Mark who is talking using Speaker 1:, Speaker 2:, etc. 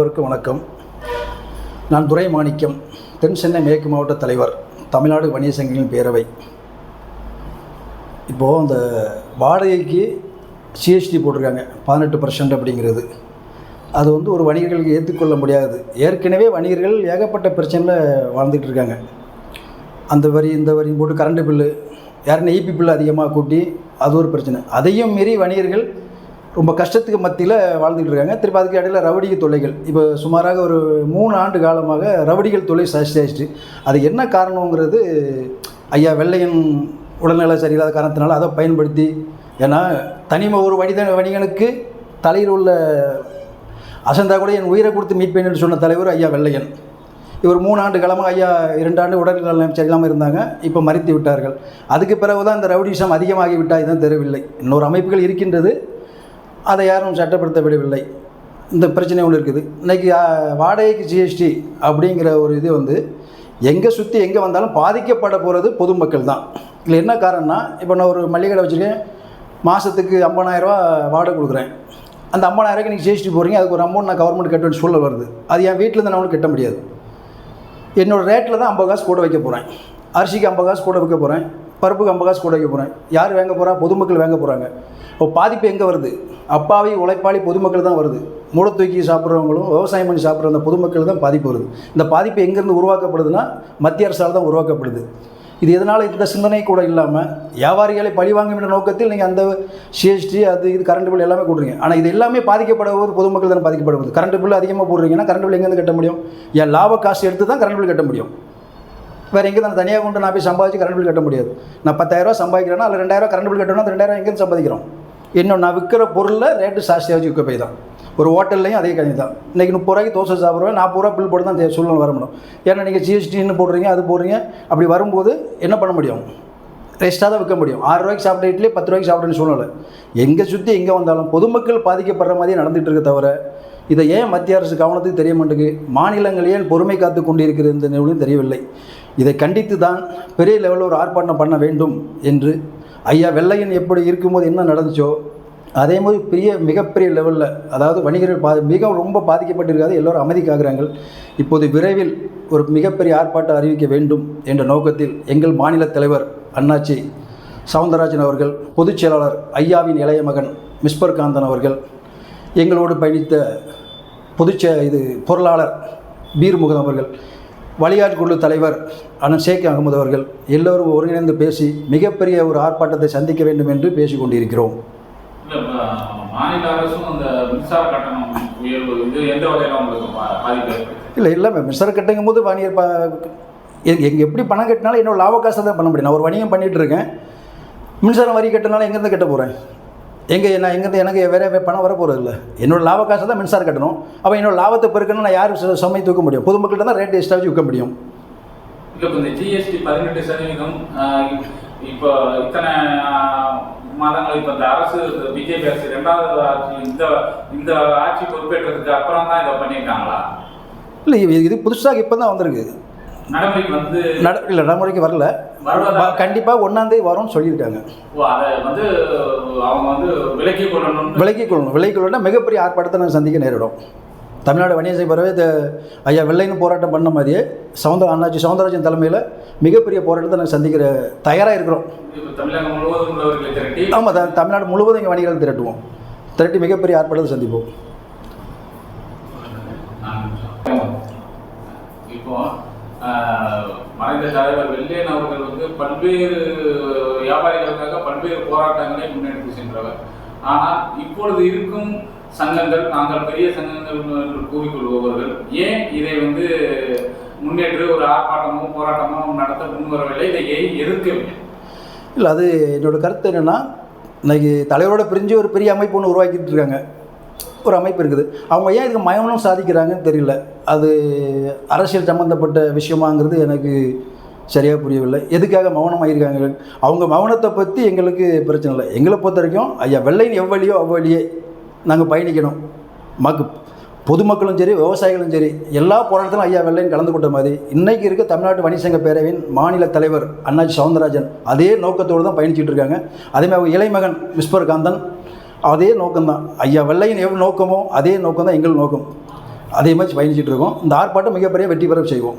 Speaker 1: அனைவருக்கும் வணக்கம். நான் துரை மாணிக்கம் தென் சென்னை மேற்கு மாவட்ட தலைவர் தமிழ்நாடு வணிக சங்கங்களின் பேரவை. இப்போது அந்த வாடகைக்கு சிஎஸ்டி போட்டிருக்காங்க பதினெட்டு பர்சன்ட் அப்படிங்கிறது. அது வந்து ஒரு வணிகர்களுக்கு ஏற்றுக்கொள்ள முடியாது. ஏற்கனவே வணிகர்கள் ஏகப்பட்ட பிரச்சனையில் வாழ்ந்துட்டு இருக்காங்க. அந்த வரி இந்த வரியும் போட்டு கரண்ட் பில்லு யாருன்னா ஈபி பில்லு அதிகமாக கூட்டி அது ஒரு பிரச்சனை. அதையும் மீறி வணிகர்கள் ரொம்ப கஷ்டத்துக்கு மத்தியில் வாழ்ந்துகிட்டு இருக்காங்க. திருப்பி அதுக்கு இடையில ரவடிக தொல்லைகள். இப்போ சுமாராக ஒரு மூணு ஆண்டு காலமாக ரவுடிகள் தொல்லை சாஸ்தியாச்சு அது என்ன காரணங்கிறது ஐயா வெள்ளையன் உடல்நிலை சரியில்லாத காரணத்தினால அதை பயன்படுத்தி ஏன்னா தனிம ஒரு வணித வணிகனுக்கு தலையில் உள்ள அசந்தா கூட என் உயிரை கொடுத்து மீட்பேன் என்று சொன்ன தலைவர் ஐயா வெள்ளையன். இவர் மூணு ஆண்டு காலமாக ஐயா இரண்டு ஆண்டு உடல்நிலை சரியில்லாமல் இருந்தாங்க. இப்போ மறித்து விட்டார்கள். அதுக்கு பிறகு தான் இந்த ரவுடிசம் அதிகமாகி விட்டால் இதுதான் தெரியவில்லை இன்னொரு அமைப்புகள் இருக்கின்றது. அதை யாரும் சட்டப்படுத்த விடவில்லை. இந்த பிரச்சனை ஒன்று இருக்குது. இன்றைக்கி வாடகைக்கு ஜிஎஸ்டி அப்படிங்கிற ஒரு இது வந்து எங்கே சுற்றி எங்கே வந்தாலும் பாதிக்கப்பட போகிறது பொதுமக்கள் தான். இதில் என்ன காரணம்னா இப்போ நான் ஒரு மளிகை கடை வச்சுருக்கேன். மாதத்துக்கு ஐம்பதாயிரரூவா வாடகை கொடுக்குறேன். அந்த ஐம்பதாயிரரூவாய்க்கு நீங்கள் ஜிஎஸ்டி போகிறீங்க அதுக்கு ஒரு அமௌண்ட் நான் கவர்மெண்ட் கட்ட வேண்டிய சூழல் வருது. அது என் தான் நான் கட்ட முடியாது. என்னோடய ரேட்டில் தான் ஐம்பது காசு கூட வைக்க போகிறேன் அரிசிக்கு ஐம்பது காசு கூட வைக்க போகிறேன் பருப்புக்கு ஐம்பது காசு கூட வைக்க போகிறேன் யார் வாங்க போகிறா பொதுமக்கள் வாங்க போகிறாங்க இப்போ பாதிப்பு எங்கே வருது? அப்பாவி உழைப்பாளி பொதுமக்கள் தான் வருது. மூளை தூக்கி சாப்பிட்றவங்களும் விவசாயம் பண்ணி சாப்பிட்ற அந்த பொதுமக்கள் தான் பாதிப்பு வருது. இந்த பாதிப்பு எங்கேருந்து உருவாக்கப்படுதுன்னா மத்திய அரசால் தான் உருவாக்கப்படுது. இது எதனால் இந்த சிந்தனை கூட இல்லாமல் வியாபாரிகளை பழி வாங்க வேண்டிய நோக்கத்தில் நீங்கள் அந்த சிஎஸ்டி அது இது கரண்ட் பில் எல்லாமே போடுறீங்க ஆனால் இது எல்லாமே பாதிக்கப்படுவது பொதுமக்கள் தான் பாதிக்கப்படுவது கரண்ட் பில் அதிகமாக போடுறீங்கன்னா கரண்ட் பில் எங்கேருந்து கட்ட முடியும்? என் லாப காசு எடுத்து தான் கரண்ட் பில் கட்ட முடியும். வேறு எங்கே நான் தனியாக கொண்டு நான் போய் சம்பாதிச்சு கரண்ட் பில் கட்ட முடியாது. நான் பத்தாயிரரூவா சம்பாதிக்கிறேன்னா அதில் ரெண்டாயிரம் கரண்ட் பில் கட்டணும் அந்த ரெண்டாயிரம் எங்கேருந்து சம்பாதிக்கிறோம். இன்னும் நான் விற்கிற பொருளில் ரேட்டு ஜாஸ்தியாக வச்சு விற்க போய் தான். ஒரு ஹோட்டல்லையும் அதே கணி தான். இன்றைக்கி முப்பது ரூபாய்க்கு தோசை சாப்பிடுவேன் நாற்பது ரூபா பில் போட்டு தான் சூழ்நிலை வர முடியும். ஏன்னா நீங்கள் ஜிஎஸ்டின்னு போடுறீங்க அது போடுறீங்க அப்படி வரும்போது என்ன பண்ண முடியும்? ரெஸ்ட்டாக தான் விற்க முடியும். ஆறு ரூபாய்க்கு சாப்பிட்ட இட்லி பத்து ரூபாய்க்கு சாப்பிட்றேன்னு சூழ்நிலை. எங்கே சுற்றி எங்கே வந்தாலும் பொதுமக்கள் பாதிக்கப்படுற மாதிரியே நடந்துகிட்டு இருக்க தவிர இதை ஏன் மத்திய அரசு கவனத்துக்கு தெரிய மாட்டேங்குது? மாநிலங்கள் ஏன் பொறுமை காத்து கொண்டிருக்கிறது இந்த நிலையும் தெரியவில்லை. இதை கண்டித்து தான் பெரிய லெவலில் ஒரு ஆர்ப்பாட்டம் பண்ண வேண்டும் என்று. ஐயா வெள்ளையன் எப்படி இருக்கும்போது என்ன நடந்துச்சோ அதே மாதிரி பெரிய மிகப்பெரிய லெவலில் அதாவது வணிகர்கள் பா மிக ரொம்ப பாதிக்கப்பட்டிருக்காது எல்லோரும் அமைதிக்காகிறாங்க இப்போது விரைவில் ஒரு மிகப்பெரிய ஆர்ப்பாட்டம் அறிவிக்க வேண்டும் என்ற நோக்கத்தில் எங்கள் மாநில தலைவர் அண்ணாச்சி சவுந்தரராஜன் அவர்கள் பொதுச் செயலாளர் ஐயாவின் இளைய மகன் மிஸ்பர் காந்தன் அவர்கள் எங்களோடு பயணித்த பொதுச்ச இது பொருளாளர் பீர்முகன் அவர்கள் வழிகாட்டு குழு தலைவர் அண்ணன் ஷேக் அகமது அவர்கள் எல்லோரும் ஒருங்கிணைந்து பேசி மிகப்பெரிய ஒரு ஆர்ப்பாட்டத்தை சந்திக்க வேண்டும் என்று பேசிக் கொண்டிருக்கிறோம்
Speaker 2: இல்ல, இப்ப மாநில அரசும் அந்த மின்சார கட்டணம் உயர்வு இது எந்த வகையில உங்களுக்கு பா- பாதிப்பு இருக்கு?
Speaker 1: இல்லை இல்லை மின்சார கட்டுங்கும் போது வணிகர் பா எங்க எங்க எப்படி பணம் கட்டினாலும் என்னோட லாப காசை தான் பண்ண முடியும். நான் ஒரு வணிகம் பண்ணிகிட்டு இருக்கேன். மின்சாரம் வரி கட்டினாலும் எங்கேருந்து கட்ட போகிறேன் எங்கே நான் எங்கேருந்து எனக்கு வேற பணம் வர போகிறது இல்லை என்னோட லாப காசை தான் மின்சாரம் கட்டணும். அப்போ என்னோட லாபத்தை பெருக்கணும் நான் யார் சு- சுமை தூக்க முடியும்? பொதுமக்கள்கிட்ட தான் ரேட் எக்ஸ்ட்ரா வச்சு விற்க முடியும்.
Speaker 2: இல்ல, இப்ப இந்த ஜிஎஸ்டி பதினெட்டு சதவீதம் இப்போ இத்தனை மாதங்கள் இப்ப இந்த அரசு பிஜேபி அரசு ரெண்டாவது ஆட்சி இந்த இந்த ஆட்சி பொறுப்பேற்றதுக்கு அப்புறம் தான் இதை பண்ணியிருக்காங்களா?
Speaker 1: இல்லை இது- இது புதுசாக இப்போ தான் வந்திருக்கு.
Speaker 2: நடைமுறைக்கு வந்து
Speaker 1: இல்லை நடைமுறைக்கு வரல. கண்டிப்பாக ஒன்றாந்தேதி வரும்னு சொல்லியிருக்காங்க.
Speaker 2: வந்து அவங்க வந்து விலக்கி கொள்ளணும்.
Speaker 1: விலைக்கு கொள்ளணும் மிகப்பெரிய ஆர்ப்பாட்டத்தை நாங்கள் சந்திக்க நேரிடும். தமிழ்நாடு வணிக பறவை ஐயா வெள்ளைன்னு போராட்டம் பண்ண மாதிரியே சவுந்தர அண்ணாச்சி சவுந்தரராஜன் தலைமையில் மிகப்பெரிய போராட்டத்தை நாங்கள் சந்திக்கிற தயாராக இருக்கிறோம். ஆமாம் தமிழ்நாடு முழுவதும் எங்கள் வணிகர்கள் திரட்டுவோம். திரட்டி மிகப்பெரிய ஆர்ப்பாட்டத்தை சந்திப்போம்
Speaker 2: இப்போ ஆஹ், மறைந்த தலைவர் வெள்ளையன் அவர்கள் வந்து பல்வேறு வியாபாரிகளுக்காக பல்வேறு போராட்டங்களை முன்னெடுத்து சென்றவர். ஆனால் இப்பொழுது இருக்கும் சங்கங்கள் நாங்கள் பெரிய சங்கங்கள் என்று கூறிக்கொள்பவர்கள் ஏன் இதை வந்து முன்னேற்று ஒரு ஆர்ப்பாட்டமோ போராட்டமோ நடத்த முன்வரவில்லை? இதை ஏன் எதிர்க்கவில்லை?
Speaker 1: இல்லை அது என்னோடய கருத்து என்னென்னா இன்னைக்கு தலைவரோட பிரிஞ்சு ஒரு பெரிய அமைப்பு ஒன்று உருவாக்கிட்டு இருக்காங்க. ஒரு அமைப்பு இருக்குது. அவங்க ஏன் இதுக்கு மயமனம் சாதிக்கிறாங்கன்னு தெரியல. அது அரசியல் சம்மந்தப்பட்ட விஷயமாங்கிறது எனக்கு சரியாக புரியவில்லை. எதுக்காக மௌனம் ஆகியிருக்காங்க? அவங்க மௌனத்தை பற்றி எங்களுக்கு பிரச்சனை இல்லை. எங்களை பொறுத்த வரைக்கும் ஐயா வெள்ளையின் எவ்வளியோ அவ்வளியே நாங்கள் பயணிக்கணும். மக்கு பொதுமக்களும் சரி விவசாயிகளும் சரி எல்லா போராட்டத்திலும் ஐயா வெள்ளையன் கலந்து கொண்ட மாதிரி இன்றைக்கி இருக்க தமிழ்நாட்டு வணிசங்க பேரவையின் மாநில தலைவர் அண்ணாச்சி சவுந்தரராஜன் அதே நோக்கத்தோடு தான் பயணிச்சுட்டு இருக்காங்க. அதேமாதிரி அவங்க இளைமகன் விஸ்வர் காந்தன் அதே நோக்கம்தான். ஐயா வெள்ளையின் எவ்வளோ நோக்கமோ அதே நோக்கம் தான் எங்கள் நோக்கம். அதே மாதிரி பயணிச்சுட்டு இருக்கோம். இந்த ஆர்ப்பாட்டம் மிகப்பெரிய வெற்றி பெற செய்வோம்.